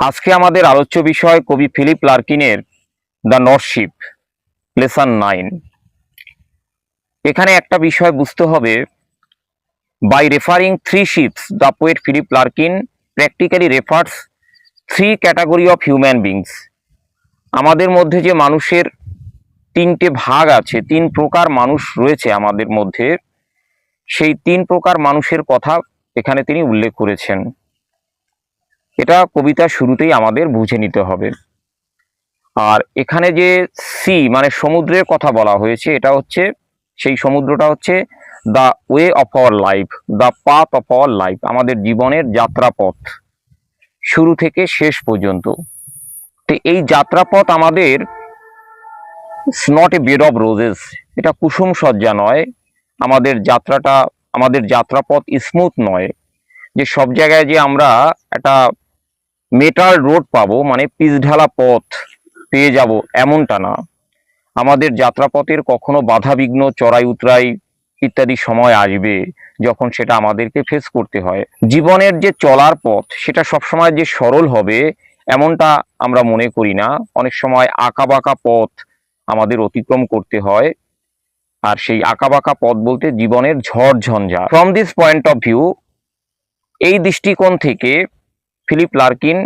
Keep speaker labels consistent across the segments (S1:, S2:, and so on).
S1: আজকে আমাদের আলোচ্য বিষয় কবি Philip লার্কিনের the north ship lesson nine. এখানে একটা বিষয় বুঝতে হবে by referring three ships the poet Philip Larkin practically refers three category of human beings আমাদের মধ্যে যে মানুষের তিনটে ভাগ আছে, তিন প্রকার মানুষ রয়েছে আমাদের মধ্যে, সেই তিন প্রকার মানুষের কথা এখানে তিনি উল্লেখ করেছেন। এটা কবিতা শুরুতেই আমাদের বুঝে নিতে হবে। আর এখানে যে সি মানে সমুদ্রের কথা বলা হয়েছে, এটা হচ্ছে, সেই সমুদ্রটা হচ্ছে the way of our life the path of our life আমাদের জীবনের যাত্রাপথ। শুরু থেকে শেষ পর্যন্ত। তো এই যাত্রাপথ আমাদের not a bed of roses এটা কুসুম সজ্জা নয়। আমাদের যাত্রাটা, আমাদের যাত্রাপথ স্মুথ নয়। যে সব জায়গায় যে আমরা একটা মেটাল রোড পাবো মানে পিচঢালা পথ পেয়ে যাব এমনটা না। আমাদের যাত্রাপথের কখনো বাধা বিঘ্ন চড়াই উতরাই ইত্যাদি সময় আসবে যখন সেটা আমাদেরকে ফেস করতে হয়। জীবনের যে চলার পথ, সেটা সবসময় যে সরল হবে, এমনটা আমরা মনে করি না। অনেক সময় আঁকাবাঁকা পথ আমাদের অতিক্রম করতে হয়। আর সেই আঁকাবাঁকা পথ বলতে জীবনের ঝড় ঝঞ্ঝা। From this point of view এই দৃষ্টিকোণ থেকে ফিলিপ লার্কিন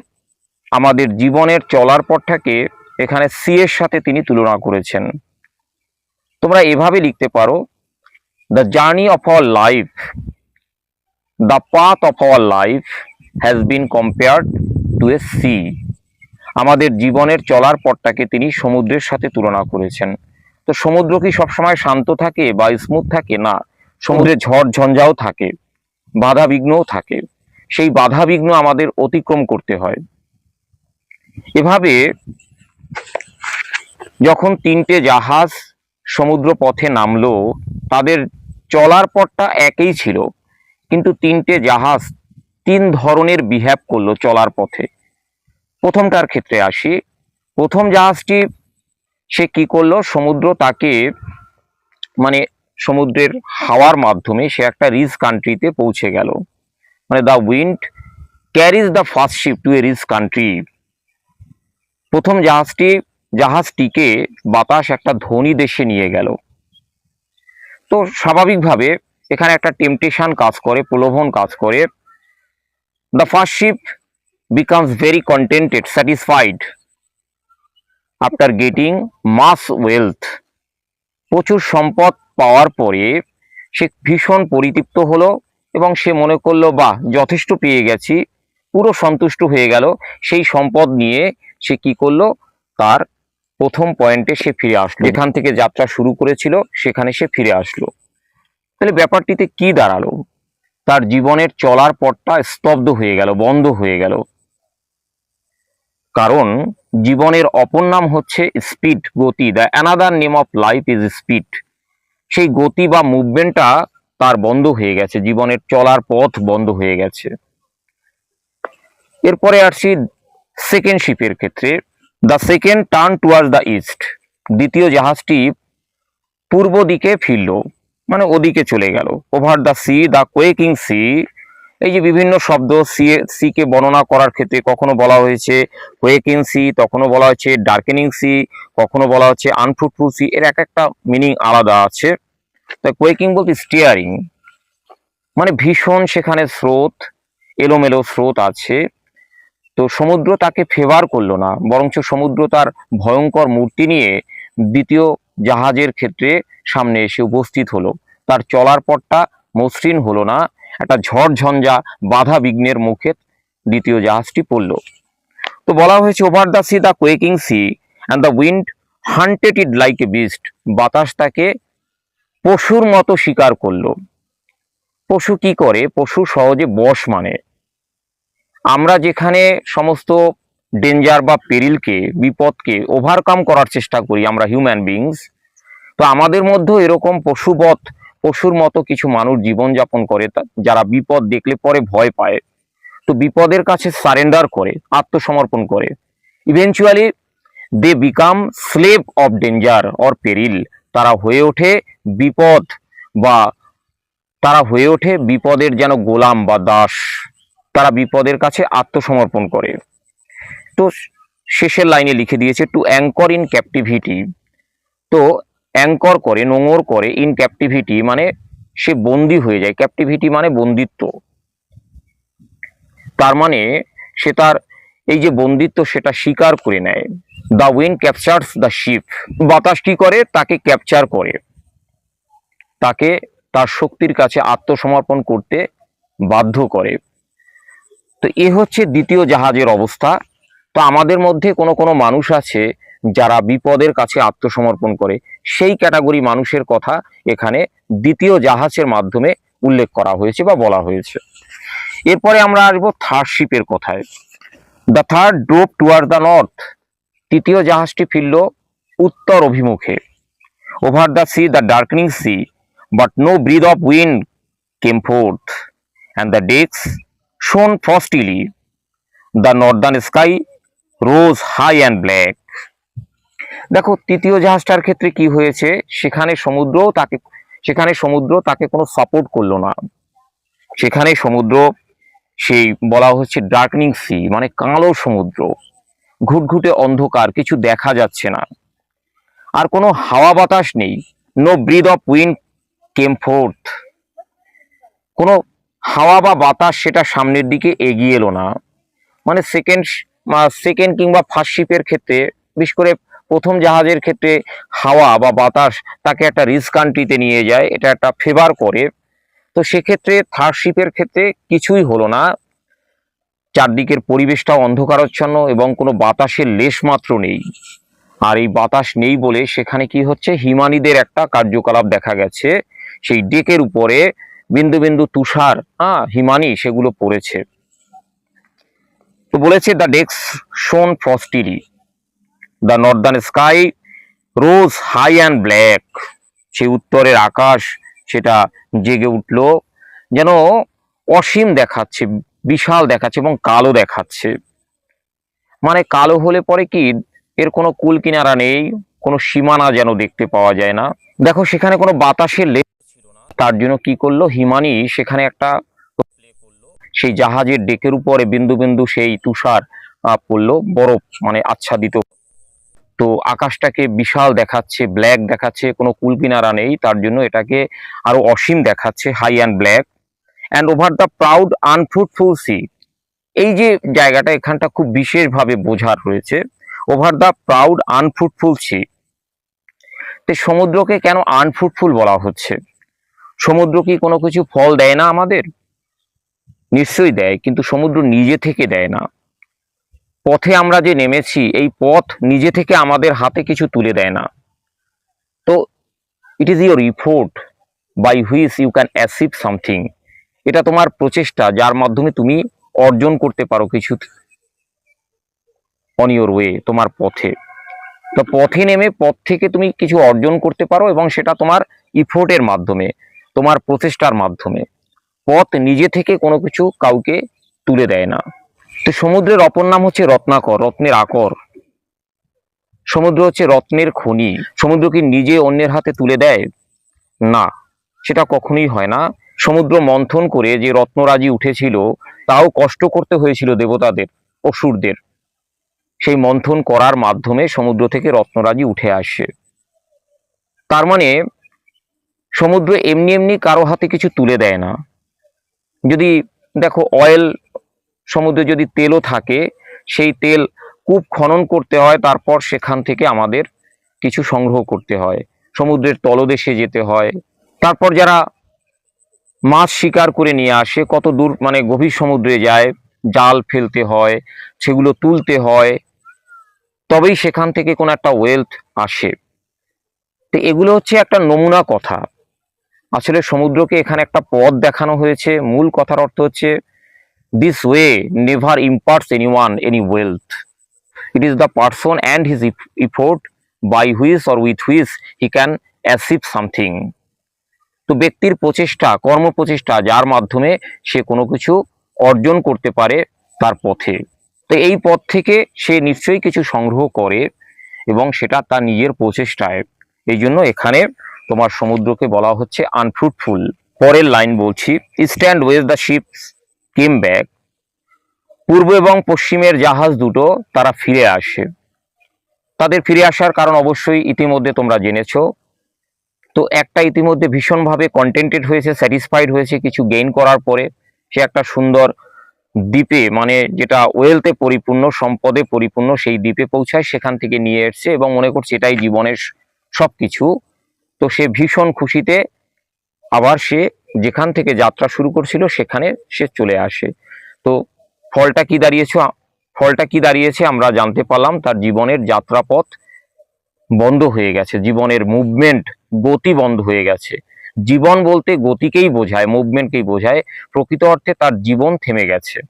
S1: আমাদের জীবনের চলার পথটাকে এখানে সি এর সাথে তিনি তুলনা করেছেন। তোমরা এভাবে লিখতে পারো the journey of our life the path of our life has been compared to a sea আমাদের জীবনের চলার পথটাকে তিনি সমুদ্রের সাথে তুলনা করেছেন। তো সমুদ্র কি সবসময় শান্ত থাকে বা স্মুথ থাকে? না, সমুদ্রে ঝড় ঝঞ্ঝাও থাকে, বাধা বিঘ্নও থাকে। সেই বাধা বিঘ্ন আমাদের অতিক্রম করতে হয়। এভাবে যখন তিনটে জাহাজ সমুদ্র পথে নামলো, তাদের চলার পথটা একই ছিল, কিন্তু তিনটে জাহাজ তিন ধরনের বিহেভ করল চলার পথে। প্রথমটার ক্ষেত্রে আসি, প্রথম জাহাজটি সে কি করল, সমুদ্র তাকে মানে সমুদ্রের হাওয়ার মাধ্যমে সে একটা রিচ কান্ট্রিতে পৌঁছে গেল। মানে the wind carries the first ship to a rich country প্রথম জাহাজটি, জাহাজটিকে বাতাস একটা ধনী দেশে নিয়ে গেল। তো স্বাভাবিকভাবে এখানে একটা টেম্পটেশন কাজ করে, প্রলোভন কাজ করে। The first ship becomes very contented satisfied after getting mass wealth প্রচুর সম্পদ পাওয়ার পরে সে ভীষণ পরিতৃপ্ত হলো। এবং সে মনে করল, বাহ, যথেষ্ট পেয়ে গেছি, পুরো সন্তুষ্ট হয়ে গেল। সেই সম্পদ নিয়ে সে কি করল? তার প্রথম পয়েন্টে সে ফিরে আসলো। যেখান থেকে যাত্রা শুরু করেছিল, সেখানে সে ফিরে আসলো। তাহলে ব্যাপারটিতে কি দাঁড়াল? তার জীবনের চলার পথটা স্তব্ধ হয়ে গেল, বন্ধ হয়ে গেল। কারণ জীবনের অপর নাম হচ্ছে স্পিড, গতি। The another name of life is speed সেই গতি বা মুভমেন্টটা তার বন্ধ হয়ে গেছে, জীবনের চলার পথ বন্ধ হয়ে গেছে। এরপরে আসছি সেকেন্ড শিপের ক্ষেত্রে। The second turn toward the east দ্বিতীয় জাহাজটি পূর্ব দিকে ফিরল মানে ওদিকে চলে গেল। Over the sea the quaking sea এই যে বিভিন্ন শব্দ সি সি কে বর্ণনা করার ক্ষেত্রে কখনো বলা হয়েছে কোয়েকিং সি তখনও বলা হয়েছে ডার্কেনিং সি কখনো বলা হচ্ছে আনফ্রুটফুল সি এর এক একটা মিনিং আলাদা আছে। কোয়েকিং বলতে স্টিয়ারিং মানে ভীষণ সেখানে স্রোত, এলোমেলো স্রোত আছে। তো সমুদ্র তাকে ফেভার করল না, বরঞ্চ সমুদ্র তার ভয়ঙ্কর মূর্তি নিয়ে দ্বিতীয় জাহাজের ক্ষেত্রে সামনে এসে উপস্থিত হলো। তার চলার পথটা মসৃণ হলো না, একটা ঝড় ঝঞ্ঝা বাধা বিঘ্নের মুখে দ্বিতীয় জাহাজটি পড়ল। তো বলা হয়েছে over the sea the quaking sea and the wind hunted it like a beast বাতাস তাকে পশুর মতো শিকার করল। পশু কি করে? পশু সহজে বশ মানে। আমরা যেখানে সমস্ত ডেঞ্জার বা পেরিলকে, বিপদকে ওভারকাম করার চেষ্টা করি, আমরা হিউম্যান বিংস তো আমাদের মধ্যেও এরকম পশুবধ পশুর মতো কিছু মানুষ জীবনযাপন করে যারা বিপদ দেখলে পরে ভয় পায়। তো বিপদের কাছে সারেন্ডার করে, আত্মসমর্পণ করে। Eventually they became slave of danger or peril তারা হয়ে ওঠে বিপদ বা তারা হয়ে ওঠে বিপদের যেন গোলাম বা দাস। তারা বিপদের কাছে আত্মসমর্পণ করে। তো শেষের লাইনে লিখে দিয়েছে টু অ্যাঙ্কর ইন ক্যাপটিভিটি তো অ্যাঙ্কর করে নোংর করে ইন ক্যাপটিভিটি মানে সে বন্দি হয়ে যায়। ক্যাপটিভিটি মানে বন্দিত্ব। তার মানে সে তার এই যে বন্দিত্ব সেটা স্বীকার করে নেয়। The wind captures the ship বাতাস কি করে? তাকে ক্যাপচার করে। তাকে তার শক্তির কাছে আত্মসমর্পণ করতে বাধ্য করে। তো এ হচ্ছে দ্বিতীয় জাহাজের অবস্থা। তো আমাদের মধ্যে কোনো কোনো মানুষ আছে যারা বিপদের কাছে আত্মসমর্পণ করে। সেই ক্যাটাগরি মানুষের কথা এখানে দ্বিতীয় জাহাজের মাধ্যমে উল্লেখ করা হয়েছে বা বলা হয়েছে। এরপরে আমরা আসব থার্ড শিপের কথায়। The third drove toward the north তৃতীয় জাহাজটি ফিরল উত্তর অভিমুখে। Over the sea the darkening sea but no breath of wind came forth and the decks shone frostily the northern sky rose high and black দেখো, তৃতীয় জাহাজটার ক্ষেত্রে কি হয়েছে? সেখানে সমুদ্র তাকে, সেখানে সমুদ্র তাকে কোনো সাপোর্ট করল না। সেখানে সমুদ্র, সেই বলা হচ্ছে ডার্কনিং সি মানে কালো সমুদ্র। ঘুটঘুটে অন্ধকার, কিছু দেখা যাচ্ছে না। আর কোনো হাওয়া বাতাস নেই। No breath of wind came forth কোনো হাওয়া বা বাতাস সেটা সামনের দিকে এগিয়ে এলো না। মানে সেকেন্ড সেকেন্ড কিংবা ফার্স্ট শিপের ক্ষেত্রে, বিশেষ করে প্রথম জাহাজের ক্ষেত্রে হাওয়া বা বাতাস তাকে একটা রিস্ক কান্ট্রিতে নিয়ে যায়, এটা একটা ফেভার করে। তো সেক্ষেত্রে থার্ড শিপের ক্ষেত্রে কিছুই হলো না। চারদিকের পরিবেশটাও অন্ধকারচ্ছন্ন এবং কোনো বাতাসের লেশ মাত্র নেই। আর এই বাতাস নেই বলে সেখানে কি হচ্ছে? হিমানিদের একটা কার্যকলাপ দেখা গেছে। সেই ডেকের উপরে বিন্দু বিন্দু তুষার হ্যাঁ হিমানি সেগুলো পড়েছে। তো বলেছে the decks shone frostily the northern sky rose high and black সেই উত্তরের আকাশ সেটা জেগে উঠল, যেন অসীম দেখাচ্ছে। বিশাল দেখাচ্ছে এবং কালো দেখাচ্ছে। মানে কালো হলে পরে কি এর কোনো কুল কিনারা নেই, কোনো সীমানা যেন দেখতে পাওয়া যায় না। দেখো, সেখানে কোনো বাতাসের লেপ ছিল না তার জন্য কি করল? হিমানি সেখানে একটা সেই জাহাজের ডেকের উপরে বিন্দু বিন্দু সেই তুষার পড়ল, বরফ মানে আচ্ছাদিত। তো আকাশটাকে বিশাল দেখাচ্ছে, ব্ল্যাক দেখাচ্ছে, কোনো কুল কিনারা নেই, তার জন্য এটাকে আরও অসীম দেখাচ্ছে high and black and over the proud unfruitful sea এই যে জায়গাটা এখানটা খুব বিশেষভাবে বোঝার রয়েছে over the proud unfruitful sea তো সমুদ্রকে কেন আনফ্রুটফুল বলা হচ্ছে? সমুদ্র কি কোনো কিছু ফল দেয় না আমাদের? নিশ্চয়ই দেয়, কিন্তু সমুদ্র নিজে থেকে দেয় না। পথে আমরা যে নেমেছি, এই পথ নিজে থেকে আমাদের হাতে কিছু তুলে দেয় না। তো it is your effort by which you can achieve something এটা তোমার প্রচেষ্টা, যার মাধ্যমে তুমি অর্জন করতে পারো কিছু অন ইউর ওয়ে তোমার পথে। তো পথে নেমে পথ থেকে তুমি কিছু অর্জন করতে পারো এবং সেটা তোমার ইফোর্টের মাধ্যমে, তোমার প্রচেষ্টার মাধ্যমে। পথ নিজে থেকে কোনো কিছু কাউকে তুলে দেয় না। তো সমুদ্রের অপর নাম হচ্ছে রত্নাকর, রত্নের আকর। সমুদ্র হচ্ছে রত্নের খনি। সমুদ্র কি নিজে অন্যের হাতে তুলে দেয়? না। সেটা কখনোই হয় না। সমুদ্র মন্থন করে যে রত্নরাজি উঠেছিল, তাও কষ্ট করতে হয়েছিল দেবতাদের, অসুরদের। সেই মন্থন করার মাধ্যমে সমুদ্র থেকে রত্নরাজি উঠে আসে। তার মানে সমুদ্র এমনি এমনি কারও হাতে কিছু তুলে দেয় না। যদি দেখো, অয়েল সমুদ্রে যদি তেলও থাকে, সেই তেল কূপ খনন করতে হয়, তারপর সেখান থেকে আমাদের কিছু সংগ্রহ করতে হয়। সমুদ্রের তলদেশে যেতে হয়। তারপর যারা মাছ শিকার করে নিয়ে আসে। কত দূর মানে গভীর সমুদ্রে যায়, জাল ফেলতে হয়, সেগুলো তুলতে হয়। তবেই সেখান থেকে কোনো একটা ওয়েলথ আসে। তো এগুলো হচ্ছে একটা নমুনা কথা। আসলে সমুদ্রকে এখানে একটা পথ দেখানো হয়েছে। মূল কথার অর্থ হচ্ছে this way never imparts any one any wealth it is the person and his effort by which or with which he can অ্যাসিভ something তো ব্যক্তির প্রচেষ্টা কর্ম প্রচেষ্টা যার মাধ্যমে সে কোনো কিছু অর্জন করতে পারে তার পথে। তো এই পথ থেকে সে নিশ্চয়ই কিছু সংগ্রহ করে এবং সেটা তার নিজের প্রচেষ্টায়। এই জন্য এখানে তোমার সমুদ্রকে বলা হচ্ছে আনফ্রুটফুল পরের লাইন বলছি stand ways the ship came back পূর্ব এবং পশ্চিমের জাহাজ দুটো তারা ফিরে আসে। তাদের ফিরে আসার কারণ অবশ্যই ইতিমধ্যে তোমরা জেনেছো। তো একটা ইতিমধ্যে ভীষণভাবে কন্টেন্টেড হয়েছে স্যাটিসফাইড হয়েছে, কিছু গেইন করার পরে সে একটা সুন্দর দ্বীপে মানে যেটা ওয়েলথে পরিপূর্ণ, সম্পদে পরিপূর্ণ সেই দ্বীপে পৌঁছায়, সেখান থেকে নিয়ে এসছে এবং মনে করছে এটাই জীবনের সব কিছু তো সে ভীষণ খুশিতে আবার সে যেখান থেকে যাত্রা শুরু করছিল, সেখানে সে চলে আসে। তো ফলটা কি দাঁড়িয়েছে? ফলটা কি দাঁড়িয়েছে? আমরা জানতে পারলাম, তার জীবনের যাত্রাপথ বন্ধ হয়ে গেছে। জীবনের মুভমেন্ট গতি বন্ধ হয়ে গেছে। জীবন বলতে গতিকেই বোঝায় মুভমেন্টকেই বোঝায়, প্রকৃত অর্থে তার জীবন থেমে গেছে।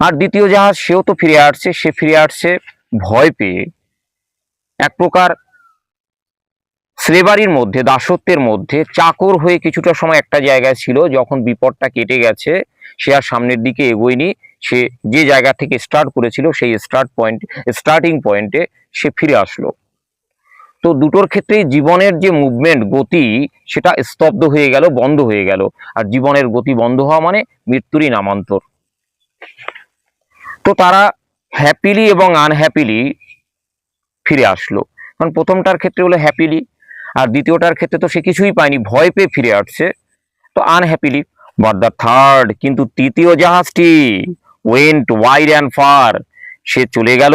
S1: আর দ্বিতীয় জাহাজ, সেও তো ফিরে আসছে, সে ফিরে আসছে ভয় পেয়ে। এক প্রকার স্লেবারির মধ্যে, দাসত্বের মধ্যে, চাকর হয়ে কিছুটা সময় একটা জায়গায় ছিল, যখন বিপদটা কেটে গেছে, সে আর সামনের দিকে এগোয়নি, সে যে জায়গা থেকে স্টার্ট করেছিল, সেই স্টার্ট পয়েন্ট স্টার্টিং পয়েন্টে সে ফিরে আসলো। তো দুটোর ক্ষেত্রেই জীবনের যে মুভমেন্ট গতি, সেটা স্তব্ধ হয়ে গেল, বন্ধ হয়ে গেল। আর জীবনের গতি বন্ধ হওয়া মানে মৃত্যুরই নামান্তর। তো তারা হ্যাপিলি এবং আনহ্যাপিলি ফিরে আসলো। কারণ প্রথমটার ক্ষেত্রে হলো হ্যাপিলি আর দ্বিতীয়টার ক্ষেত্রে তো সে কিছুই পায়নি, ভয় পেয়ে ফিরে আসছে। তো আনহ্যাপিলি বাট দ্য থার্ড কিন্তু তৃতীয় জাহাজটি ওয়েন্ট ওয়াইড অ্যান্ড ফার সে চলে গেল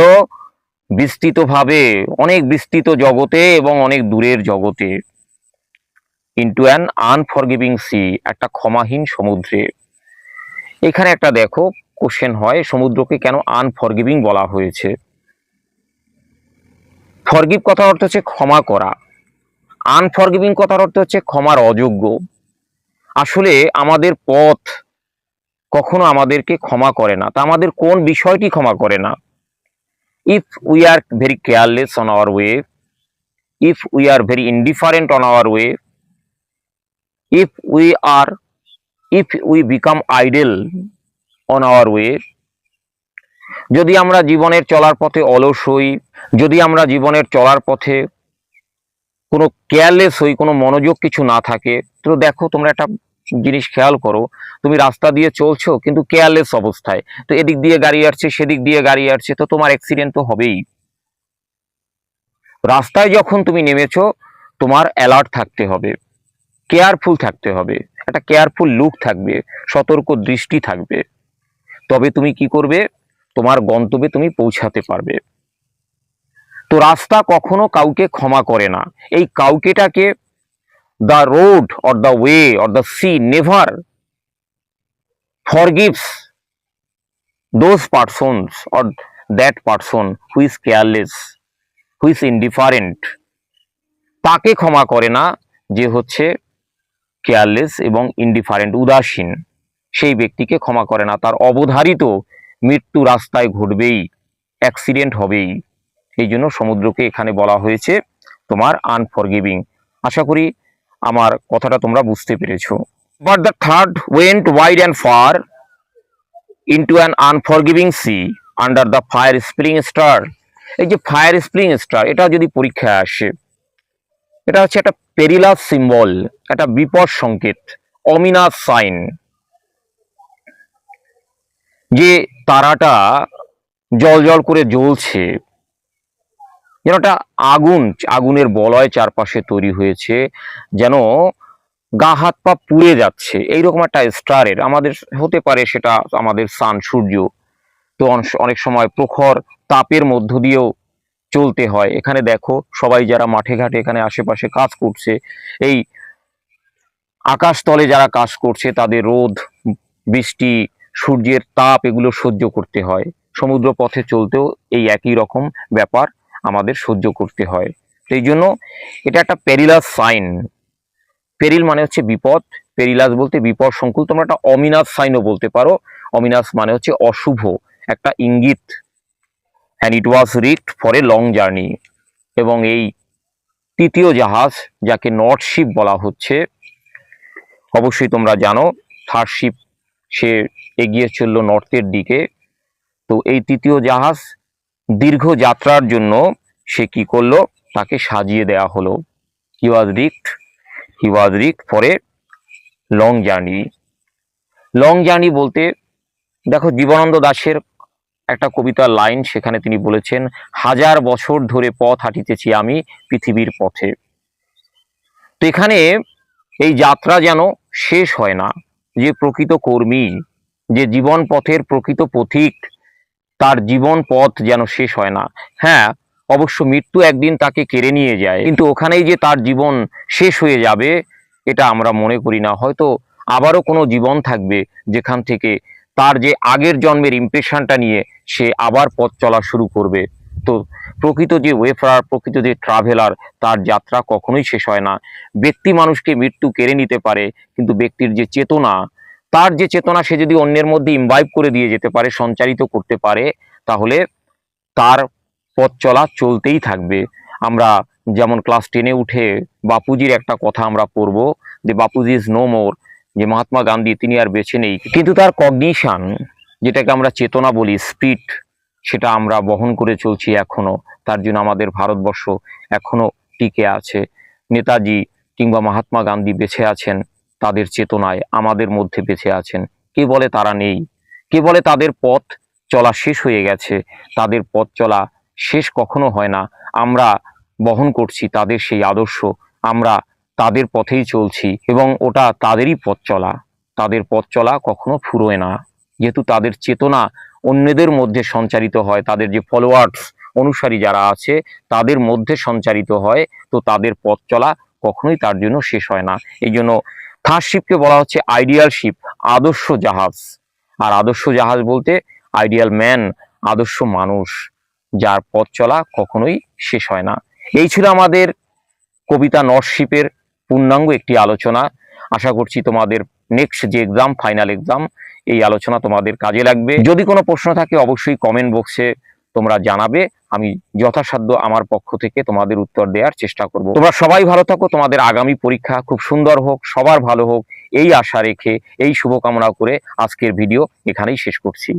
S1: বিস্তৃতভাবে, অনেক বিস্তৃত জগতে এবং অনেক দূরের জগতে। ইন্টু অ্যান আনফরগিভিং সি একটা ক্ষমাহীন সমুদ্রে। এখানে একটা দেখো কোশ্চেন হয়, সমুদ্রকে কেন আনফরগিভিং বলা হয়েছে? ফরগিভ কথার অর্থ হচ্ছে ক্ষমা করা। আনফরগিভিং কথার অর্থ হচ্ছে ক্ষমার অযোগ্য। আসলে আমাদের পথ কখনো আমাদেরকে ক্ষমা করে না। তা আমাদের কোন বিষয়টি ক্ষমা করে না? If we are very careless on our way if we are very indifferent on our way if we are if we become idle on our way যদি আমরা জীবনের চলার পথে অলস হই যদি আমরা জীবনের চলার পথে কোনো কেয়ারলেস হই কোনো মনোযোগ কিছু না থাকে তো দেখো তোমরা একটা জিনিস খেয়াল করো, তুমি রাস্তা দিয়ে চলছো কিন্তু কেয়ারলেস অবস্থায়। তো এদিক দিয়ে গাড়ি আসছে, সেদিক দিয়ে গাড়ি আসছে, তো তোমার অ্যাক্সিডেন্ট তো হবেই। রাস্তায় যখন তুমি নেমেছো, তোমার অ্যালার্ট থাকতে হবে। কেয়ারফুল থাকতে হবে। একটা কেয়ারফুল লুক থাকবে, সতর্ক দৃষ্টি থাকবে। তবে তুমি কি করবে? তোমার গন্তব্যে তুমি পৌঁছাতে পারবে। তো রাস্তা কখনো কাউকে ক্ষমা করে না। এই কাউকেটাকে the road or the way or the sea never forgives those persons or that person who is careless, who is indifferent. তাকে ক্ষমা করে না যে হচ্ছে কেয়ারলেস এবং ইনডিফারেন্ট উদাসীন। সেই ব্যক্তিকে ক্ষমা করে না। তার অবধারিত মৃত্যু রাস্তায় ঘটবেই অ্যাক্সিডেন্ট হবেই। এই জন্য সমুদ্রকে এখানে বলা হয়েছে তোমার আনফরগিভিং আশা করি আমার কথাটা তোমরা বুঝতে পেরেছ। But the third went wide and far into an unforgiving sea under the fire spring star এই যে ফায়ার স্প্রিং স্টার এটা যদি পরীক্ষায় আসে, এটা হচ্ছে একটা পেরিলাস সিম্বল একটা বিপদ সংকেত অমিনাস সাইন যে তারাটা জল জল করে জ্বলছে যেন একটা আগুন, আগুনের বলয় চারপাশে তৈরি হয়েছে, যেন গা হাত পা পুড়ে যাচ্ছে। এইরকম একটা স্টারের আমাদের হতে পারে সেটা আমাদের সান সূর্য। তো অনেক- সময় প্রখর তাপের মধ্য দিয়েও চলতে হয়। এখানে দেখো সবাই যারা মাঠে ঘাটে এখানে আশেপাশে কাজ করছে, এই আকাশতলে যারা কাজ করছে তাদের রোদ, বৃষ্টি, সূর্যের তাপ এগুলো সহ্য করতে হয়। সমুদ্র পথে চলতেও এই একই রকম ব্যাপার। আমাদের সহ্য করতে হয়। সেই জন্য এটা একটা পেরিলাস সাইন পেরিল মানে হচ্ছে বিপদ পেরিলাস বলতে বিপদ সংকুল, তোমরা একটা অমিনাস সাইনও বলতে পারো। অমিনাস মানে হচ্ছে অশুভ, একটা ইঙ্গিত। And it was rigged for a long journey এবং এই তৃতীয় জাহাজ, যাকে নর্থ শিপ বলা হচ্ছে, অবশ্যই তোমরা জানো থার্ড শিপ সে এগিয়ে চলল নর্থের দিকে। তো এই তৃতীয় জাহাজ দীর্ঘ যাত্রার জন্য সে কি করল? তাকে সাজিয়ে দেয়া হলো। He was rigged he was rigged a long journey long journey বলতে, দেখো জীবনানন্দ দাশের একটা কবিতার লাইন সেখানে তিনি বলেছেন, হাজার বছর ধরে পথ হাঁটিতেছি আমি পৃথিবীর পথে। তো এখানে এই যাত্রা যেন শেষ হয় না। যে প্রকৃত কর্মী, যে জীবন পথের প্রকৃত পথিক তার জীবন পথ যেন শেষ হয় না। হ্যাঁ অবশ্য মৃত্যু একদিন তাকে কেড়ে নিয়ে যায়, কিন্তু ওখানেই যে তার জীবন শেষ হয়ে যাবে, এটা আমরা মনে করি না। হয়তো আবারও কোনো জীবন থাকবে যেখান থেকে তার যে আগের জন্মের ইমপ্রেশনটা নিয়ে সে আবার পথ চলা শুরু করবে। তো প্রকৃত যে ওয়েফার প্রকৃত যে ট্রাভেলার তার যাত্রা কখনোই শেষ হয় না। ব্যক্তি মানুষকে মৃত্যু কেড়ে নিতে পারে, কিন্তু ব্যক্তির যে চেতনা তার যে চেতনা সে যদি অন্যের মধ্যে ইমবাইব করে দিয়ে যেতে পারে, সঞ্চারিত করতে পারে, তাহলে তার পথ চলা চলতেই থাকবে। আমরা যেমন ক্লাস টেনে উঠে বাপুজির একটা কথা আমরা পড়ব যে বাপুজি ইজ নো মোর যে মহাত্মা গান্ধী তিনি আর বেছে নেই। কিন্তু তার কগনিশান যেটাকে আমরা চেতনা বলি স্পিড সেটা আমরা বহন করে চলছি এখনও। তার জন্য আমাদের ভারতবর্ষ এখনও টিকে আছে। নেতাজি কিংবা মহাত্মা গান্ধী বেছে আছেন। তাদের চেতনায় আমাদের মধ্যে বেঁচে আছেন। কে বলে তারা নেই? কে বলে তাদের পথ চলা শেষ হয়ে গেছে? তাদের পথ চলা শেষ কখনো হয় না। আমরা বহন করছি তাদের সেই আদর্শ। আমরা তাদের পথেই চলছি এবং ওটা তাদেরই পথ চলা। তাদের পথ চলা কখনো ফুরোয় না। যেহেতু তাদের চেতনা অন্যদের মধ্যে সঞ্চারিত হয়, তাদের যে ফলোয়ার্স অনুসারী যারা আছে, তাদের মধ্যে সঞ্চারিত হয়, তো তাদের পথ চলা কখনোই তার জন্য শেষ হয় না। এই জন্য থার্ড শিপকে বলা হচ্ছে আইডিয়াল শিপ আদর্শ জাহাজ। আর আদর্শ জাহাজ বলতে আইডিয়াল ম্যান আদর্শ মানুষ, যার পথ চলা কখনোই শেষ হয় না। এই ছিল আমাদের কবিতা নরশিপের পূর্ণাঙ্গ একটি আলোচনা। আশা করছি তোমাদের নেক্সট যে এক্সাম ফাইনাল এক্সাম এই আলোচনা তোমাদের কাজে লাগবে। যদি কোনো প্রশ্ন থাকে, অবশ্যই কমেন্ট বক্সে তোমরা জানাবে। আমি যথাসাধ্য আমার পক্ষ থেকে তোমাদের উত্তর দেওয়ার চেষ্টা করব। তোমরা সবাই ভালো থাকো। তোমাদের আগামী পরীক্ষা খুব সুন্দর হোক, সবার ভালো হোক। এই আশা রেখে, এই শুভকামনা করে আজকের ভিডিও এখানেই শেষ করছি।